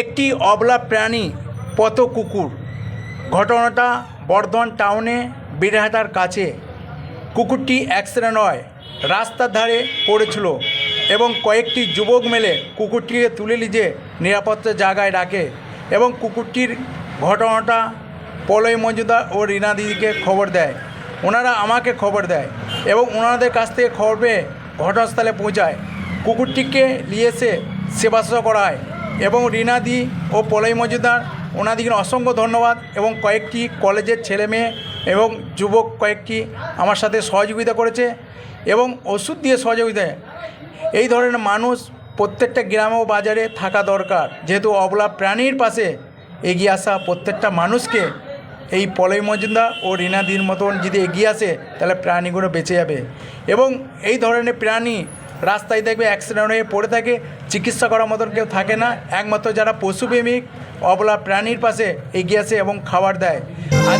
একটি অবলা প্রাণী পথ কুকুর ঘটনাটা বর্ধমান টাউনে বীরহাটার কাছে। কুকুরটি অ্যাক্সিডেন্ট নয় রাস্তার ধারে পড়েছিল এবং কয়েকটি যুবক মেলে কুকুরটিকে তুলে নিয়ে নিরাপত্তা জায়গায় রাখে এবং কুকুরটির ঘটনাটা পলয় মজুমদার ও রীনা দিদিকে খবর দেয়। ওনারা আমাকে খবর দেয় এবং ওনাদের কাছ থেকে খবর পেয়ে ঘটনাস্থলে পৌঁছায়। কুকুরটিকে নিয়ে এসে সেবা শুশ্রূষা করা হয় এবং রীনাদি ও পলয় মজুমদার ওনাদিকে অসংখ্য ধন্যবাদ এবং কয়েকটি কলেজের ছেলে মেয়ে এবং যুবক কয়েকটি আমার সাথে সহযোগিতা করেছে এবং ওষুধ দিয়ে সহযোগিতা এই ধরনের মানুষ প্রত্যেকটা গ্রাম ও বাজারে থাকা দরকার। যেহেতু অবলা প্রাণীর পাশে এগিয়ে আসা প্রত্যেকটা মানুষকে এই পলয় মজুমদার ও রীনাদির মতন যদি এগিয়ে আসে, তাহলে প্রাণীগুলো বেঁচে যাবে। এবং এই ধরনের প্রাণী রাস্তায় দেখবে অ্যাক্সিডেন্ট হয়ে পড়ে থাকে, চিকিৎসা করার মতন কেউ থাকে না। একমাত্র যারা পশুপ্রেমিক, অবলা প্রাণীর পাশে এগিয়ে আসে এবং খাবার দেয়। আর